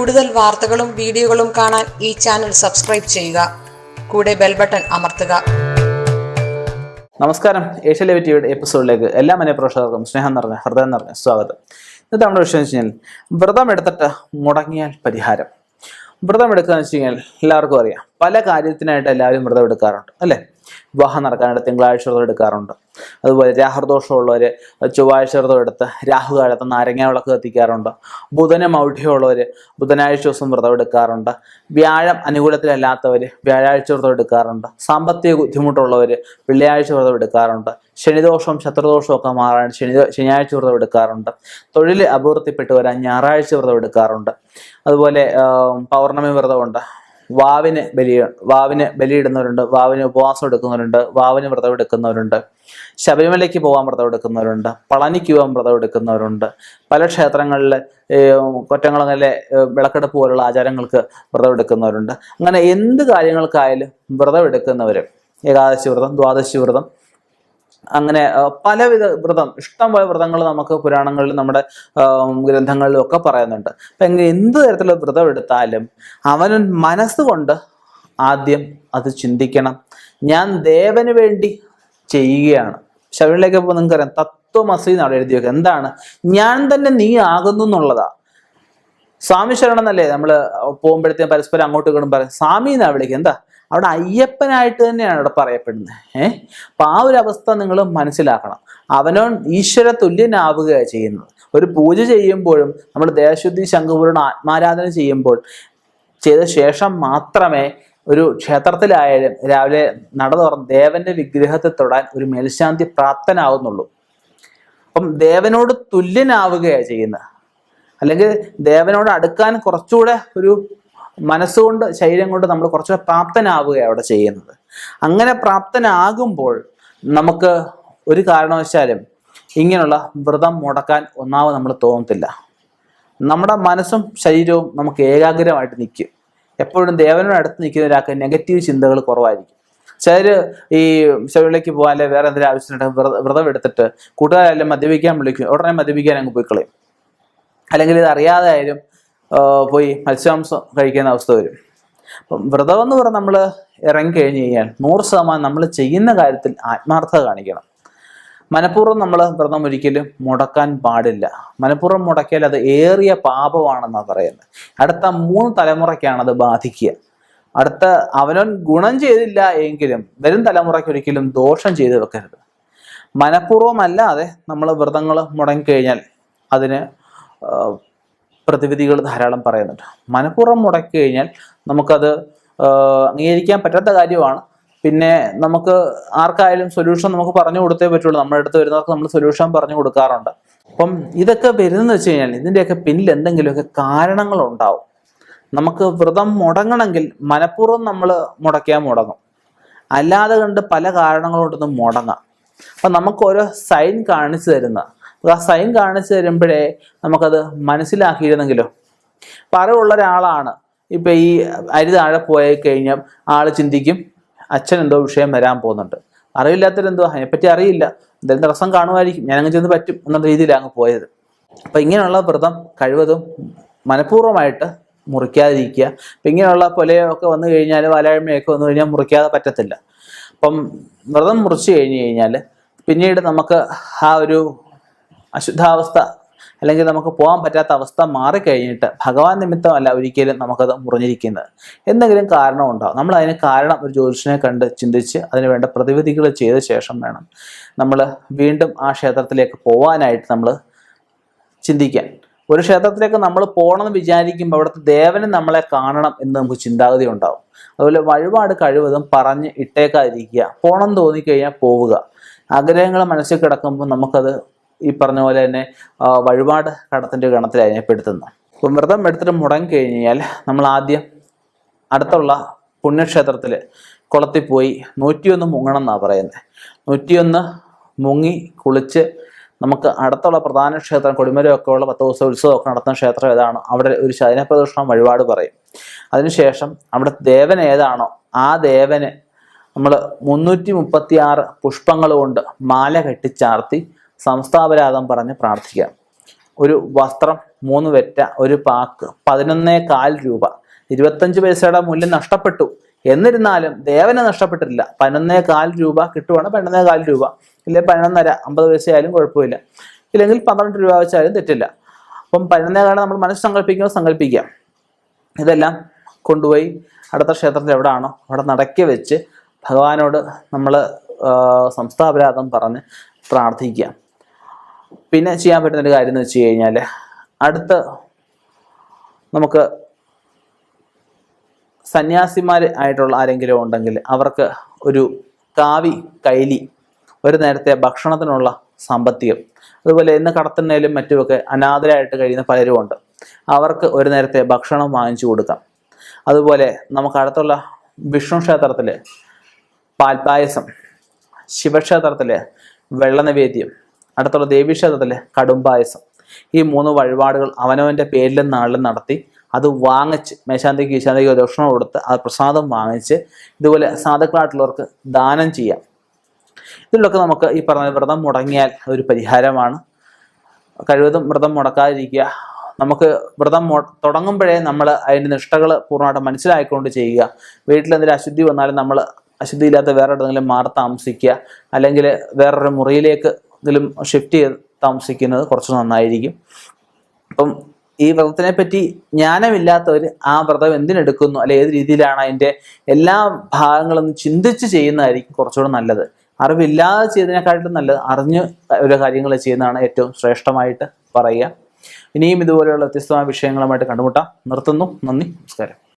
കൂടുതൽ വാർത്തകളും വീഡിയോകളും കാണാൻ ഈ ചാനൽ സബ്സ്ക്രൈബ് ചെയ്യുക. കൂടെ ബെൽ ബട്ടൺ അമർത്തുക. നമസ്കാരം. ഏഷ്യ ലൈവ് ടിവിയുടെ എപ്പിസോഡിലേക്ക് എല്ലാ മനഃപ്രേക്ഷകർക്കും സ്നേഹം നിറഞ്ഞ ഹൃദയം നിറഞ്ഞ സ്വാഗതം. ഇന്നത്തെ നമ്മുടെ വിഷയം വെച്ച് കഴിഞ്ഞാൽ വ്രതം എടുത്തിട്ട് മുടങ്ങിയാൽ പരിഹാരം. വ്രതം എടുക്കുക എന്ന് വെച്ച് കഴിഞ്ഞാൽ എല്ലാവർക്കും അറിയാം. പല കാര്യത്തിനായിട്ട് എല്ലാവരും വ്രതം എടുക്കാറുണ്ട് അല്ലേ? വിവാഹം നടക്കാനായിട്ട് തിങ്കളാഴ്ച വ്രതം എടുക്കാറുണ്ട്. അതുപോലെ രാഹുദോഷമുള്ളവർ ചൊവ്വാഴ്ച വ്രതം എടുത്ത് രാഹുകാലത്ത് നാരങ്ങ വിളക്ക് കത്തിക്കാറുണ്ട്. ബുധന മൗഢ്യമുള്ളവർ ബുധനാഴ്ച ദിവസം വ്രതം എടുക്കാറുണ്ട്. വ്യാഴം അനുകൂലത്തിലല്ലാത്തവർ വ്യാഴാഴ്ച വ്രതം എടുക്കാറുണ്ട്. സാമ്പത്തിക ബുദ്ധിമുട്ടുള്ളവർ വെള്ളിയാഴ്ച വ്രതം എടുക്കാറുണ്ട്. ശനിദോഷവും ശത്രുദോഷവും ഒക്കെ മാറാൻ ശനി ശനിയാഴ്ച വ്രതം എടുക്കാറുണ്ട്. തൊഴിൽ അപൂർത്തിപ്പെട്ടു വരാൻ ഞായറാഴ്ച വ്രതം എടുക്കാറുണ്ട്. അതുപോലെ പൗർണമി വ്രതമുണ്ട്. വാവിന് ബലി വാവിന് ബലിയിടുന്നവരുണ്ട് വാവിന് ഉപവാസം എടുക്കുന്നവരുണ്ട് വാവിന് വ്രതം എടുക്കുന്നവരുണ്ട് ശബരിമലയ്ക്ക് പോകാൻ വ്രതം എടുക്കുന്നവരുണ്ട് പളനിക്ക് പോകാൻ വ്രതം എടുക്കുന്നവരുണ്ട്. പല ക്ഷേത്രങ്ങളിൽ കൊറ്റങ്ങളങ്ങനെ വിളക്കെടുപ്പ് പോലുള്ള ആചാരങ്ങൾക്ക് വ്രതം എടുക്കുന്നവരുണ്ട്. അങ്ങനെ എന്ത് കാര്യങ്ങൾക്കായാലും വ്രതം എടുക്കുന്നവർ ഏകാദശി വ്രതം ദ്വാദശി വ്രതം അങ്ങനെ പലവിധ വ്രതം ഇഷ്ടംപോലെ വ്രതങ്ങൾ നമുക്ക് പുരാണങ്ങളിലും നമ്മുടെ ഗ്രന്ഥങ്ങളിലും ഒക്കെ പറയുന്നുണ്ട്. അപ്പം എങ്ങനെ എന്ത് തരത്തിലുള്ള വ്രതം എടുത്താലും അവനൻ മനസ്സുകൊണ്ട് ആദ്യം അത് ചിന്തിക്കണം. ഞാൻ ദേവന് വേണ്ടി ചെയ്യുകയാണ്. ശബരിമലയ്ക്ക് പോകുമ്പോൾ നിങ്ങൾക്ക് അറിയാം തത്വമസി എന്നാണ് എഴുതി വെക്കുക എന്താണ്? ഞാൻ തന്നെ നീ ആകുന്നു എന്നുള്ളതാ. സ്വാമി ശരണം എന്നല്ലേ നമ്മൾ പോകുമ്പോഴത്തേക്കും പരസ്പരം അങ്ങോട്ടും ഇങ്ങോട്ടും പറയും സ്വാമി എന്നാ വിളിക്കുക എന്താ? അവിടെ അയ്യപ്പനായിട്ട് തന്നെയാണ് അവിടെ പറയപ്പെടുന്നത്. ഏഹ് അപ്പൊ ആ ഒരു അവസ്ഥ നിങ്ങൾ മനസ്സിലാക്കണം. അവനോ ഈശ്വര തുല്യനാവുകയാണ് ചെയ്യുന്നത്. ഒരു പൂജ ചെയ്യുമ്പോഴും നമ്മൾ ദേശുദ്ധി ശംഖുപൂരണ ആത്മാരാധന ചെയ്യുമ്പോൾ ചെയ്ത ശേഷം മാത്രമേ ഒരു ക്ഷേത്രത്തിലായാലും രാവിലെ നട തുറന്ന് ദേവന്റെ വിഗ്രഹത്തെ തൊടാൻ ഒരു മേൽശാന്തി പ്രാപ്തനാവുന്നുള്ളൂ. അപ്പം ദേവനോട് തുല്യനാവുകയാണ് ചെയ്യുന്നത്. അല്ലെങ്കിൽ ദേവനോട് അടുക്കാൻ കുറച്ചുകൂടെ ഒരു മനസ്സുകൊണ്ട് ശരീരം കൊണ്ട് നമ്മൾ കുറച്ചുകൂടെ പ്രാപ്തനാവുകയാണ് അവിടെ ചെയ്യുന്നത്. അങ്ങനെ പ്രാപ്തനാകുമ്പോൾ നമുക്ക് ഒരു കാരണവശാലും ഇങ്ങനെയുള്ള വ്രതം മുടക്കാൻ ഒന്നാമത് നമ്മൾ തോന്നത്തില്ല. നമ്മുടെ മനസ്സും ശരീരവും നമുക്ക് ഏകാഗ്രമായിട്ട് നിൽക്കും. എപ്പോഴും ദേവനോട് അടുത്ത് നിൽക്കുന്ന ഒരാൾക്ക് നെഗറ്റീവ് ചിന്തകൾ കുറവായിരിക്കും. ചിലർ ഈ ശബരിമലയ്ക്ക് പോകാൻ അല്ലെങ്കിൽ വേറെ എന്തെങ്കിലും ആവശ്യത്തിനായിട്ട് വ്രത- വ്രതം എടുത്തിട്ട് കൂട്ടുകാരെല്ലാം മദ്യപിക്കാൻ വിളിക്കും. ഉടനെ മദ്യപിക്കാൻ അങ്ങ് പോയി കളയും. അല്ലെങ്കിൽ ഇത് അറിയാതെ ആയാലും പോയി മത്സ്യാംസം കഴിക്കുന്ന അവസ്ഥ വരും. അപ്പം വ്രതം എന്ന് പറഞ്ഞാൽ നമ്മൾ ഇറങ്ങി കഴിഞ്ഞ് കഴിഞ്ഞാൽ നൂറ് ശതമാനം നമ്മൾ ചെയ്യുന്ന കാര്യത്തിൽ ആത്മാർത്ഥത കാണിക്കണം. മനഃപൂർവം നമ്മൾ വ്രതം ഒരിക്കലും മുടക്കാൻ പാടില്ല. മനഃപൂർവം മുടക്കിയാൽ അത് ഏറിയ പാപമാണെന്നാണ് പറയുന്നത്. അടുത്ത മൂന്ന് തലമുറയ്ക്കാണ് അത് ബാധിക്കുക. അടുത്ത അവനവൻ ഗുണം ചെയ്തില്ല എങ്കിലും വരും തലമുറയ്ക്ക് ഒരിക്കലും ദോഷം ചെയ്തു വെക്കരുത്. മനഃപൂർവമല്ലാതെ നമ്മൾ വ്രതങ്ങൾ മുടങ്ങിക്കഴിഞ്ഞാൽ അതിന് പ്രതിവിധികൾ ധാരാളം പറയുന്നുണ്ട്. മനഃപൂർവം മുടക്കി കഴിഞ്ഞാൽ നമുക്കത് അംഗീകരിക്കാൻ പറ്റാത്ത കാര്യമാണ്. പിന്നെ നമുക്ക് ആർക്കായാലും സൊല്യൂഷൻ നമുക്ക് പറഞ്ഞു കൊടുത്തേ പറ്റുള്ളൂ. നമ്മുടെ അടുത്ത് വരുന്നവർക്ക് നമ്മൾ സൊല്യൂഷൻ പറഞ്ഞു കൊടുക്കാറുണ്ട്. അപ്പം ഇതൊക്കെ വരുന്നതെന്ന് വെച്ച് കഴിഞ്ഞാൽ ഇതിന്റെയൊക്കെ പിന്നിൽ എന്തെങ്കിലുമൊക്കെ കാരണങ്ങൾ ഉണ്ടാവും. നമുക്ക് വ്രതം മുടങ്ങണമെങ്കിൽ മനഃപൂർവം നമ്മൾ മുടക്കിയാൽ മുടങ്ങും. അല്ലാതെ കണ്ട് പല കാരണങ്ങളുണ്ടെന്ന് മുടങ്ങാം. അപ്പം നമുക്ക് ഓരോ സൈൻ കാണിച്ചു തരുന്ന ആ സൈൻ കാണിച്ചു തരുമ്പോഴേ നമുക്കത് മനസ്സിലാക്കിയിരുന്നെങ്കിലോ? അറിവുള്ള ഒരാളാണ് ഇപ്പം ഈ അരി താഴെ പോയി കഴിഞ്ഞാൽ ആൾ ചിന്തിക്കും അച്ഛൻ എന്തോ വിഷയം വരാൻ പോകുന്നുണ്ട്. അറിവില്ലാത്തവരെന്തോ? അതിനെപ്പറ്റി അറിയില്ല. എന്തെങ്കിലും തടസ്സം കാണുമായിരിക്കും. ഞാൻ അങ്ങ് ചെന്ന് പറ്റും എന്നുള്ള രീതിയിലാണ് അങ്ങ് പോയത്. അപ്പം ഇങ്ങനെയുള്ള വ്രതം കഴിവതും മനഃപൂർവമായിട്ട് മുറിക്കാതിരിക്കുക. അപ്പം ഇങ്ങനെയുള്ള പൊലയൊക്കെ വന്നു കഴിഞ്ഞാൽ വാലായ്മയൊക്കെ വന്നു കഴിഞ്ഞാൽ മുറിക്കാതെ പറ്റത്തില്ല. അപ്പം വ്രതം മുറിച്ച് കഴിഞ്ഞു കഴിഞ്ഞാൽ പിന്നീട് നമുക്ക് ആ ഒരു അശുദ്ധാവസ്ഥ അല്ലെങ്കിൽ നമുക്ക് പോകാൻ പറ്റാത്ത അവസ്ഥ മാറിക്കഴിഞ്ഞിട്ട് ഭഗവാൻ നിമിത്തമല്ല ഒരിക്കലും നമുക്കത് മുറിഞ്ഞിരിക്കുന്നത്. എന്തെങ്കിലും കാരണം ഉണ്ടാവും നമ്മൾ അതിന് കാരണം ഒരു ജ്യോതിഷനെ കണ്ട് ചിന്തിച്ച് അതിന് വേണ്ട പ്രതിവിധികൾ ചെയ്ത ശേഷം വേണം നമ്മൾ വീണ്ടും ആ ക്ഷേത്രത്തിലേക്ക് പോകാനായിട്ട് നമ്മൾ ചിന്തിക്കാൻ. ഒരു ക്ഷേത്രത്തിലേക്ക് നമ്മൾ പോകണം എന്ന് വിചാരിക്കുമ്പോൾ അവിടുത്തെ ദേവനെ നമ്മളെ കാണണം എന്ന് നമുക്ക് ചിന്താഗതി ഉണ്ടാവും. അതുപോലെ വഴിപാട് കഴിവതും പറഞ്ഞ് ഇട്ടേക്കാതിരിക്കുക പോകണം തോന്നിക്കഴിഞ്ഞാൽ പോവുക. ആഗ്രഹങ്ങൾ മനസ്സിൽ കിടക്കുമ്പോൾ നമുക്കത് ഈ പറഞ്ഞ പോലെ തന്നെ വഴിപാട് കടത്തിന്റെ ഗണത്തിൽ അതിനെപ്പെടുത്തുന്നു അപ്പം വ്രതം എടുത്തിട്ട് മുടങ്ങി കഴിഞ്ഞാൽ നമ്മൾ ആദ്യം അടുത്തുള്ള പുണ്യക്ഷേത്രത്തിൽ കുളത്തിൽ പോയി നൂറ്റിയൊന്ന് മുങ്ങണം എന്നാണ് പറയുന്നത് നൂറ്റിയൊന്ന് മുങ്ങി കുളിച്ച് നമുക്ക് അടുത്തുള്ള പ്രധാന ക്ഷേത്രം കൊടിമരമൊക്കെ ഉള്ള പത്ത് ദിവസം ഉത്സവമൊക്കെ നടത്തുന്ന ക്ഷേത്രം ഏതാണോ? അവിടെ ഒരു ശയനപ്രദക്ഷിണം വഴിപാട് പറയും. അതിനുശേഷം അവിടെ ദേവൻ ഏതാണോ ആ ദേവന് നമ്മൾ മുന്നൂറ്റി മുപ്പത്തി ആറ് പുഷ്പങ്ങൾ കൊണ്ട് മാല കെട്ടിച്ചാർത്തി സംസ്ഥാപരാധം പറഞ്ഞ് പ്രാർത്ഥിക്കാം ഒരു വസ്ത്രം മൂന്ന് വെറ്റ ഒരു പാക്ക് പതിനൊന്നേ കാൽ രൂപ. ഇരുപത്തഞ്ച് പൈസയുടെ മൂല്യം നഷ്ടപ്പെട്ടു. എന്നിരുന്നാലും ദേവനെ നഷ്ടപ്പെട്ടിട്ടില്ല. പതിനൊന്നേ കാൽ രൂപ കിട്ടുവാണ് പതിനൊന്നേ കാൽ രൂപ. ഇല്ലെങ്കിൽ പതിനൊന്നര അമ്പത് പൈസ ആയാലും കുഴപ്പമില്ല. ഇല്ലെങ്കിൽ പന്ത്രണ്ട് രൂപ വെച്ചാലും തെറ്റില്ല. അപ്പം പതിനൊന്നേ കാലം നമ്മൾ മനസ്സ് സങ്കല്പിക്കുമ്പോൾ സങ്കല്പിക്കാം. ഇതെല്ലാം കൊണ്ടുപോയി അടുത്ത ക്ഷേത്രത്തിൽ എവിടെയാണോ അവിടെ നടക്കി വെച്ച് ഭഗവാനോട് നമ്മൾ സംസ്ഥാപരാധം പറഞ്ഞ് പ്രാർത്ഥിക്കുക പിന്നെ ചെയ്യാൻ പറ്റുന്ന ഒരു കാര്യം എന്ന് വെച്ച് കഴിഞ്ഞാൽ അടുത്ത് നമുക്ക് സന്യാസിമാർ ആയിട്ടുള്ള ആരെങ്കിലും ഉണ്ടെങ്കിൽ അവർക്ക് ഒരു കാവി കൈലി ഒരു നേരത്തെ ഭക്ഷണത്തിനുള്ള സാമ്പത്തികം അതുപോലെ ഇന്ന് കടത്തുന്നതിലും മറ്റുമൊക്കെ അനാഥരായിട്ട് കഴിയുന്ന പലരും ഉണ്ട്. അവർക്ക് ഒരു നേരത്തെ ഭക്ഷണം വാങ്ങിച്ചു കൊടുക്കാം. അതുപോലെ നമുക്ക് അടുത്തുള്ള വിഷ്ണു ക്ഷേത്രത്തിൽ പാൽപ്പായസം ശിവക്ഷേത്രത്തിലെ വെള്ളനിവേദ്യം അടുത്തുള്ള ദേവീക്ഷേത്രത്തിലെ കടുംപായസം. ഈ മൂന്ന് വഴിപാടുകൾ അവനവന്റെ പേരിലും നാളിലും നടത്തി അത് വാങ്ങിച്ച് മേശാന്തിക്ക് ഈശാന്തിക്ക് ദക്ഷിണ കൊടുത്ത് അത് പ്രസാദം വാങ്ങിച്ച് ഇതുപോലെ സാധുക്കളായിട്ടുള്ളവർക്ക് ദാനം ചെയ്യാം. ഇതിലൊക്കെ നമുക്ക് ഈ പറഞ്ഞ വ്രതം മുടങ്ങിയാൽ ഒരു പരിഹാരമാണ്. കഴിവതും വ്രതം മുടക്കാതിരിക്കുക. നമുക്ക് വ്രതം തുടങ്ങുമ്പോഴേ നമ്മൾ അതിന്റെ നിഷ്ഠകൾ പൂർണമായിട്ട് മനസ്സിലായിക്കൊണ്ട് ചെയ്യുക. വീട്ടിൽ എന്തെങ്കിലും അശുദ്ധി വന്നാലും നമ്മൾ അശുദ്ധിയില്ലാത്ത വേറെ എവിടെയെങ്കിലും മാറി താമസിക്കുക. അല്ലെങ്കിൽ വേറൊരു മുറിയിലേക്ക് ഇതിലും ഷിഫ്റ്റ് ചെയ്ത് താമസിക്കുന്നത് കുറച്ച് നന്നായിരിക്കും. അപ്പം ഈ വ്രതത്തിനെ പറ്റി ജ്ഞാനമില്ലാത്തവർ ആ വ്രതം എന്തിനെടുക്കുന്നു? അല്ലെ ഏത് രീതിയിലാണ് അതിന്റെ എല്ലാ ഭാഗങ്ങളും ചിന്തിച്ച് ചെയ്യുന്നതായിരിക്കും കുറച്ചുകൂടെ നല്ലത്. അറിവില്ലാതെ ചെയ്തതിനെക്കാട്ടും നല്ലത് അറിഞ്ഞ് ഓരോ കാര്യങ്ങൾ ചെയ്യുന്നതാണ് ഏറ്റവും ശ്രേഷ്ഠമായിട്ട് പറയുക. ഇനിയും ഇതുപോലെയുള്ള വ്യത്യസ്തമായ വിഷയങ്ങളുമായിട്ട് കണ്ടുമുട്ടാം. നിർത്തുന്നു. നന്ദി. നമസ്കാരം.